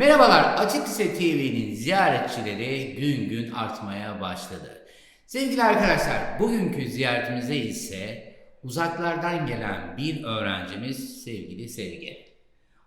Merhabalar, Açık Lise TV'nin ziyaretçileri gün gün artmaya başladı. Sevgili arkadaşlar, bugünkü ziyaretimize ise uzaklardan gelen bir öğrencimiz sevgili Sevgi.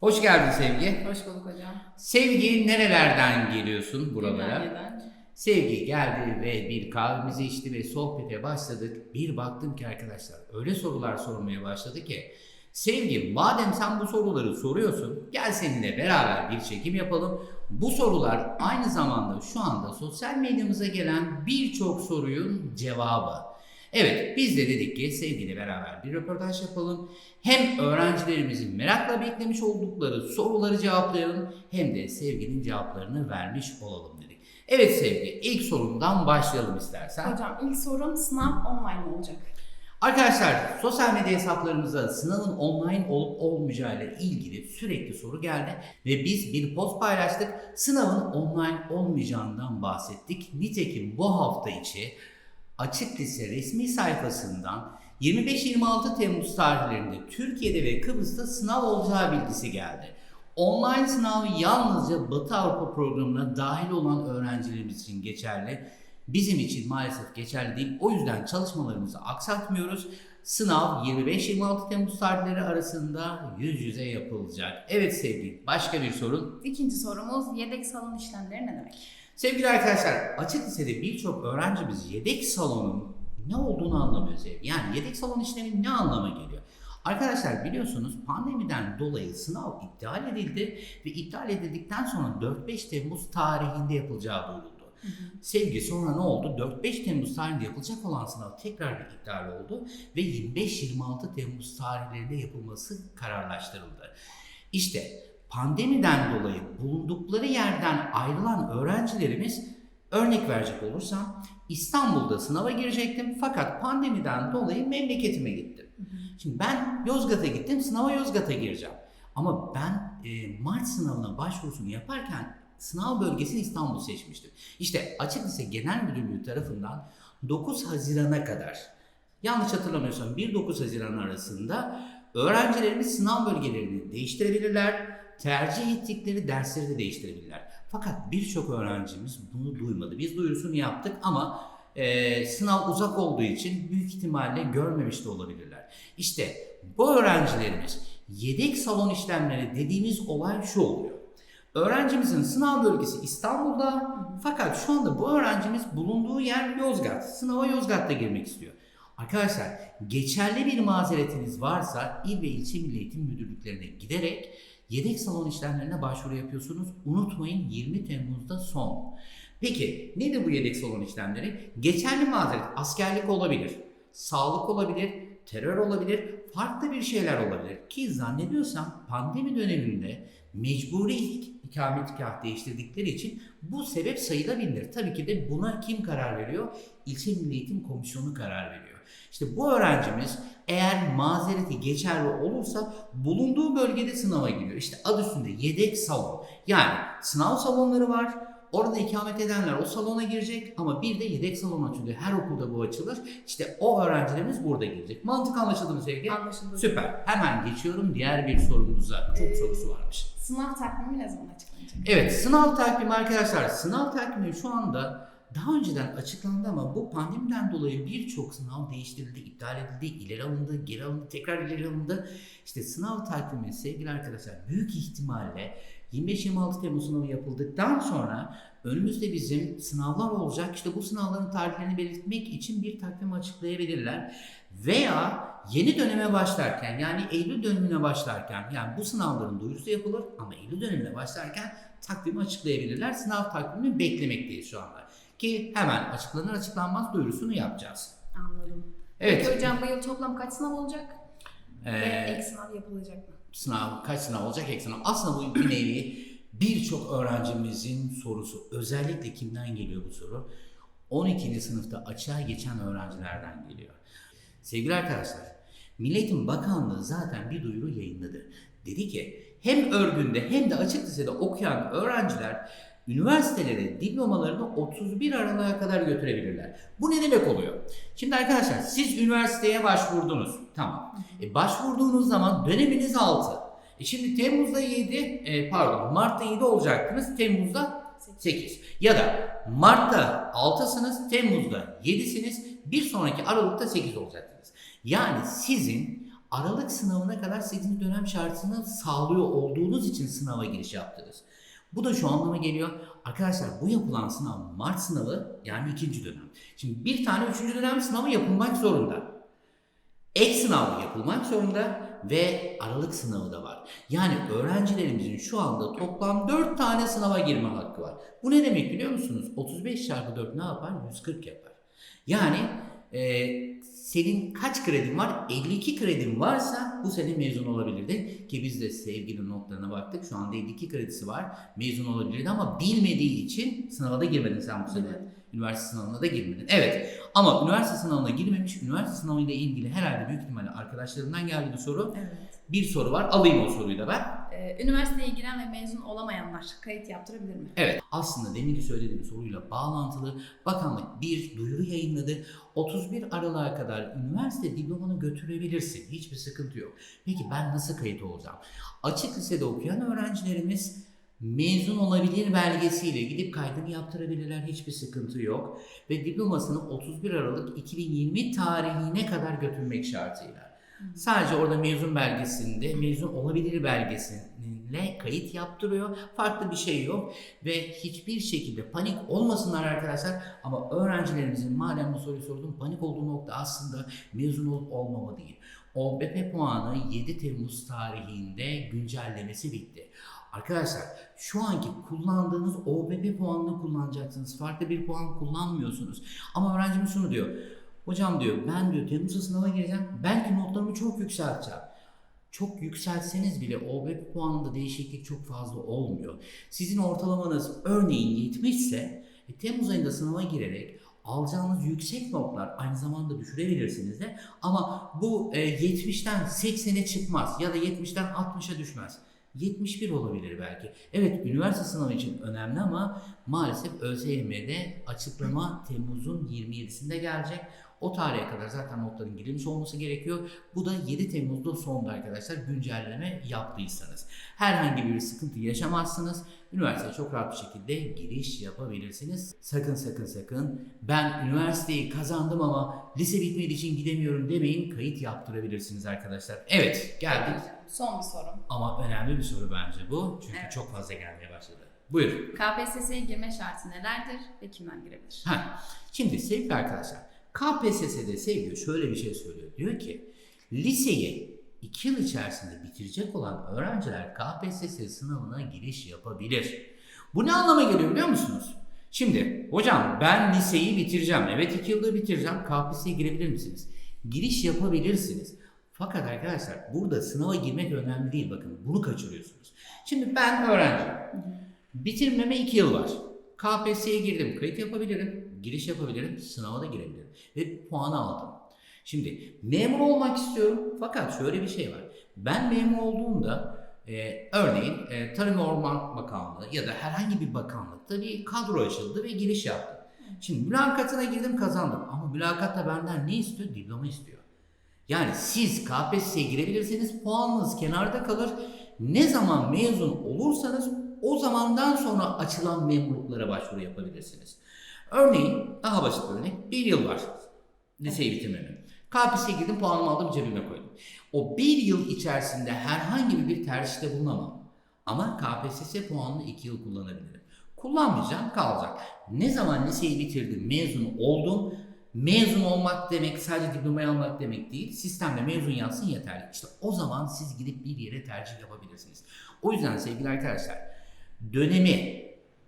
Hoş geldin Sevgi. Hoş bulduk hocam. Sevgi nerelerden geliyorsun buralara? Ümraniye'den. Sevgi geldi ve bir kahvemizi içti ve sohbete başladık. Bir baktım ki arkadaşlar öyle sorular sormaya başladı ki Sevgi madem sen bu soruları soruyorsun gel seninle beraber bir çekim yapalım. Bu sorular aynı zamanda şu anda sosyal medyamıza gelen birçok soruyun cevabı. Evet biz de dedik ki sevgiyle beraber bir röportaj yapalım. Hem öğrencilerimizin merakla beklemiş oldukları soruları cevaplayalım hem de sevginin cevaplarını vermiş olalım dedik. Evet sevgi ilk sorumdan başlayalım istersen. Hocam ilk sorum sınav online olacak. Arkadaşlar sosyal medya hesaplarımıza sınavın online olup olmayacağıyla ilgili sürekli soru geldi ve biz bir post paylaştık. Sınavın online olmayacağından bahsettik. Nitekim bu hafta içi Açık Lise resmi sayfasından 25-26 Temmuz tarihlerinde Türkiye'de ve Kıbrıs'ta sınav olacağı bilgisi geldi. Online sınav yalnızca Batı Avrupa programına dahil olan öğrencilerimiz için geçerli. Bizim için maalesef geçerli değil. O yüzden çalışmalarımızı aksatmıyoruz. Sınav 25-26 Temmuz tarihleri arasında yüz yüze yapılacak. Evet sevgili başka bir sorun. İkinci sorumuz yedek salon işlemleri ne demek? Sevgili arkadaşlar açık lisede birçok öğrencimiz yedek salonun ne olduğunu anlamıyor sevgili. Yani yedek salon işlemi ne anlama geliyor? Arkadaşlar biliyorsunuz pandemiden dolayı sınav iptal edildi ve iptal edildikten sonra 4-5 Temmuz tarihinde yapılacağı duyuruldu. Sevgi sonra ne oldu? 4-5 Temmuz tarihinde yapılacak olan sınav tekrar bir iptal oldu ve 25-26 Temmuz tarihlerinde yapılması kararlaştırıldı. İşte pandemiden dolayı bulundukları yerden ayrılan öğrencilerimiz örnek verecek olursam İstanbul'da sınava girecektim fakat pandemiden dolayı memleketime gittim. Şimdi ben Yozgat'a gittim sınava Yozgat'a gireceğim. Ama ben e, Mart sınavına başvurusunu yaparken sınav bölgesini İstanbul seçmiştim. İşte Açık Lise Genel Müdürlüğü tarafından 9 Haziran'a kadar yanlış hatırlamıyorsam 1-9 Haziran arasında öğrencilerimiz sınav bölgelerini değiştirebilirler, tercih ettikleri dersleri de değiştirebilirler. Fakat birçok öğrencimiz bunu duymadı. Biz duyurusunu yaptık ama e, sınav uzak olduğu için büyük ihtimalle görmemiş de olabilirler. İşte bu öğrencilerimiz yedek salon işlemleri dediğimiz olay şu oluyor. Öğrencimizin sınav bölgesi İstanbul'da fakat şu anda bu öğrencimiz bulunduğu yer Yozgat. Sınava Yozgat'ta girmek istiyor. Arkadaşlar geçerli bir mazeretiniz varsa il ve ilçe milli eğitim müdürlüklerine giderek yedek salon işlemlerine başvuru yapıyorsunuz. Unutmayın 20 Temmuz'da son. Peki nedir bu yedek salon işlemleri? Geçerli mazeret askerlik olabilir, sağlık olabilir, terör olabilir, farklı bir şeyler olabilir. Ki zannediyorsam pandemi döneminde mecburi ikametgah değiştirdikleri için bu sebep sayılabilir. Tabii ki de buna kim karar veriyor? İlçe Milli Eğitim Komisyonu karar veriyor. İşte bu öğrencimiz eğer mazereti geçerli olursa bulunduğu bölgede sınava giriyor. İşte adı üstünde yedek salon. Yani sınav salonları var. Orada ikamet edenler o salona girecek ama bir de yedek salon açılıyor. Her okulda bu açılır. İşte o öğrencilerimiz burada girecek. Mantık anlaşıldı mı Sevgi? Anlaşıldı. Süper. Hemen geçiyorum diğer bir sorumuza. Çok sorusu varmış. Sınav takvimi ne zaman açıklanacak? Evet sınav takvimi arkadaşlar. Sınav takvimi şu anda daha önceden açıklandı ama bu pandemiden dolayı birçok sınav değiştirildi, iptal edildi, ileri alındı, geri alındı, tekrar ileri alındı. İşte sınav takvimi sevgili arkadaşlar büyük ihtimalle 25-26 Temmuz sınavı yapıldıktan sonra önümüzde bizim sınavlar olacak. İşte bu sınavların tarihlerini belirtmek için bir takvim açıklayabilirler. Veya yeni döneme başlarken yani Eylül dönemine başlarken yani bu sınavların duyurusu yapılır ama Eylül dönemine başlarken takvimi açıklayabilirler. Sınav takvimini beklemekteyiz şu anda. Ki hemen açıklanır açıklanmaz duyurusunu yapacağız. Anladım. Evet. Peki hocam bu yıl toplam kaç sınav olacak? Ve Ee, ek sınav yapılacak mı? sınav kaç sınav olacak ek sınav. Aslında bu bir nevi birçok öğrencimizin sorusu. Özellikle kimden geliyor bu soru? 12. sınıfta açığa geçen öğrencilerden geliyor. Sevgili arkadaşlar, Milli Eğitim Bakanlığı zaten bir duyuru yayınladı. Dedi ki hem örgünde hem de açık lisede okuyan öğrenciler üniversitelere diplomalarını 31 Aralık'a kadar götürebilirler. Bu ne demek oluyor? Şimdi arkadaşlar siz üniversiteye başvurdunuz. Tamam. E, başvurduğunuz zaman döneminiz 6. E şimdi Temmuz'da 7, e, pardon Mart'ta 7 olacaktınız, Temmuz'da 8. Ya da Mart'ta 6'sınız, Temmuz'da 7'siniz, bir sonraki Aralık'ta 8 olacaksınız. Yani sizin Aralık sınavına kadar 8. dönem şartını sağlıyor olduğunuz için sınava giriş yaptınız. Bu da şu anlama geliyor. Arkadaşlar bu yapılan sınav Mart sınavı yani ikinci dönem. Şimdi bir tane üçüncü dönem sınavı yapılmak zorunda. Ek sınav yapılmak zorunda ve aralık sınavı da var. Yani öğrencilerimizin şu anda toplam 4 tane sınava girme hakkı var. Bu ne demek biliyor musunuz? 35 çarpı 4 ne yapar? 140 yapar. Yani e, senin kaç kredin var? 52 kredin varsa bu sene mezun olabilirdi. Ki biz de sevgili notlarına baktık. Şu anda 52 kredisi var. Mezun olabilirdi ama bilmediği için sınava da girmedin sen bu sene. Evet. Üniversite sınavına da girmedin. Evet ama üniversite sınavına girmemiş. Üniversite sınavıyla ilgili herhalde büyük ihtimalle arkadaşlarından geldi bir soru. Evet. Bir soru var. Alayım o soruyu da ben. Ee, üniversiteye giren ve mezun olamayanlar kayıt yaptırabilir mi? Evet. Aslında deminki söylediğim soruyla bağlantılı bakanlık bir duyuru yayınladı. 31 Aralık'a kadar üniversite diplomanı götürebilirsin. Hiçbir sıkıntı yok. Peki ben nasıl kayıt olacağım? Açık lisede okuyan öğrencilerimiz mezun olabilir belgesiyle gidip kaydını yaptırabilirler. Hiçbir sıkıntı yok. Ve diplomasını 31 Aralık 2020 tarihine kadar götürmek şartıyla. Sadece orada mezun belgesinde, mezun olabilir belgesinle kayıt yaptırıyor. Farklı bir şey yok ve hiçbir şekilde panik olmasınlar arkadaşlar. Ama öğrencilerimizin madem bu soruyu sordum panik olduğu nokta aslında mezun olup olmama değil. OBP puanı 7 Temmuz tarihinde güncellemesi bitti. Arkadaşlar şu anki kullandığınız OBP puanını kullanacaksınız. Farklı bir puan kullanmıyorsunuz. Ama öğrencimiz şunu diyor. Hocam diyor ben diyor Temmuz'da sınava gireceğim. Belki notlarımı çok yükselteceğim. Çok yükseltseniz bile OBP puanında değişiklik çok fazla olmuyor. Sizin ortalamanız örneğin 70 ise e, Temmuz ayında sınava girerek alacağınız yüksek notlar aynı zamanda düşürebilirsiniz de ama bu e, 70'ten 80'e çıkmaz ya da 70'ten 60'a düşmez. 71 olabilir belki. Evet üniversite sınavı için önemli ama maalesef ÖSYM'de açıklama Temmuz'un 27'sinde gelecek. O tarihe kadar zaten notların girilmiş olması gerekiyor. Bu da 7 Temmuz'da sonunda arkadaşlar güncelleme yaptıysanız. Herhangi bir sıkıntı yaşamazsınız. Üniversiteye çok rahat bir şekilde giriş yapabilirsiniz. Sakın sakın sakın ben üniversiteyi kazandım ama lise bitmediği için gidemiyorum demeyin. Kayıt yaptırabilirsiniz arkadaşlar. Evet geldik. Son bir sorum. Ama önemli bir soru bence bu. Çünkü Evet. çok fazla gelmeye başladı. Buyur. KPSS'ye girme şartı nelerdir ve kimden girebilir? Ha. Şimdi sevgili arkadaşlar, KPSS'de sevgili şöyle bir şey söylüyor. Diyor ki liseyi 2 yıl içerisinde bitirecek olan öğrenciler KPSS sınavına giriş yapabilir. Bu ne anlama geliyor biliyor musunuz? Şimdi hocam ben liseyi bitireceğim. Evet 2 yılda bitireceğim. KPSS'ye girebilir misiniz? Giriş yapabilirsiniz. Fakat arkadaşlar burada sınava girmek önemli değil. Bakın bunu kaçırıyorsunuz. Şimdi ben öğrenciyim. Bitirmeme 2 yıl var. KPSS'ye girdim. Kayıt yapabilirim. Giriş yapabilirim. Sınava da girebilirim. Ve puanı aldım. Şimdi memur olmak istiyorum. Fakat şöyle bir şey var. Ben memur olduğumda e, örneğin e, Tarım Orman Bakanlığı ya da herhangi bir bakanlıkta bir kadro açıldı ve giriş yaptım. Şimdi mülakatına girdim kazandım. Ama mülakatta benden ne istiyor? Diploma istiyor. Yani siz KPSS'ye girebilirsiniz, puanınız kenarda kalır. Ne zaman mezun olursanız o zamandan sonra açılan memurluklara başvuru yapabilirsiniz. Örneğin, daha basit bir örnek, bir yıl var liseyi bitirmemin. KPSS'ye girdim, puanımı aldım, cebime koydum. O bir yıl içerisinde herhangi bir tercihte bulunamam. Ama KPSS puanını iki yıl kullanabilirim. Kullanmayacağım, kalacak. Ne zaman liseyi bitirdim, mezun oldum, Mezun olmak demek sadece diplomayı almak demek değil. Sistemde mezun yazsın yeterli. İşte o zaman siz gidip bir yere tercih yapabilirsiniz. O yüzden sevgili arkadaşlar dönemi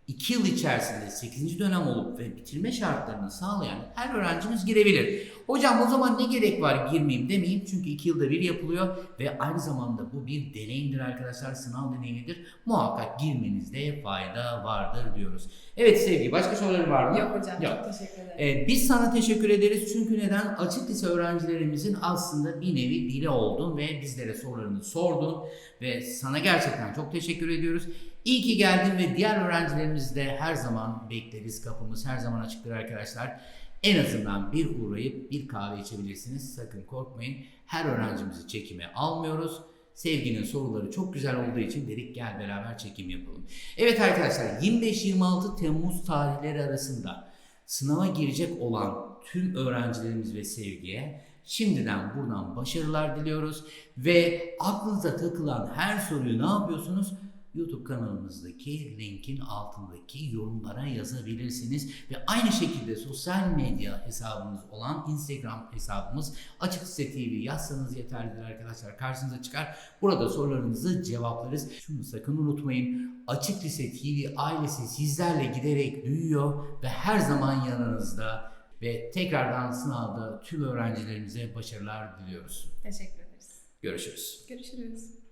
2 yıl içerisinde 8. dönem olup ve bitirme şartlarını sağlayan her öğrencimiz girebilir. Hocam o zaman ne gerek var girmeyeyim demeyeyim çünkü 2 yılda bir yapılıyor ve aynı zamanda bu bir deneyimdir arkadaşlar sınav deneyimidir. Muhakkak girmenizde fayda vardır diyoruz. Evet sevgili başka soruların var mı? Yok hocam Yok. çok teşekkür ederim. Ee, biz sana teşekkür ederiz çünkü neden? Açık lise öğrencilerimizin aslında bir nevi dili oldun ve bizlere sorularını sordun ve sana gerçekten çok teşekkür ediyoruz. İyi ki geldin ve diğer öğrencilerimiz de her zaman bekleriz kapımız her zaman açıktır arkadaşlar. En azından bir uğrayıp bir kahve içebilirsiniz. Sakın korkmayın. Her öğrencimizi çekime almıyoruz. Sevginin soruları çok güzel olduğu için dedik gel beraber çekim yapalım. Evet arkadaşlar 25-26 Temmuz tarihleri arasında sınava girecek olan tüm öğrencilerimiz ve Sevgi'ye şimdiden buradan başarılar diliyoruz. Ve aklınıza takılan her soruyu ne yapıyorsunuz? YouTube kanalımızdaki linkin altındaki yorumlara yazabilirsiniz. Ve aynı şekilde sosyal medya hesabımız olan Instagram hesabımız Açık Lise TV yazsanız yeterlidir arkadaşlar. Karşınıza çıkar. Burada sorularınızı cevaplarız. Şunu sakın unutmayın. Açık Lise TV ailesi sizlerle giderek büyüyor ve her zaman yanınızda. Ve tekrardan sınavda tüm öğrencilerimize başarılar diliyoruz. Teşekkür ederiz. Görüşürüz. Görüşürüz.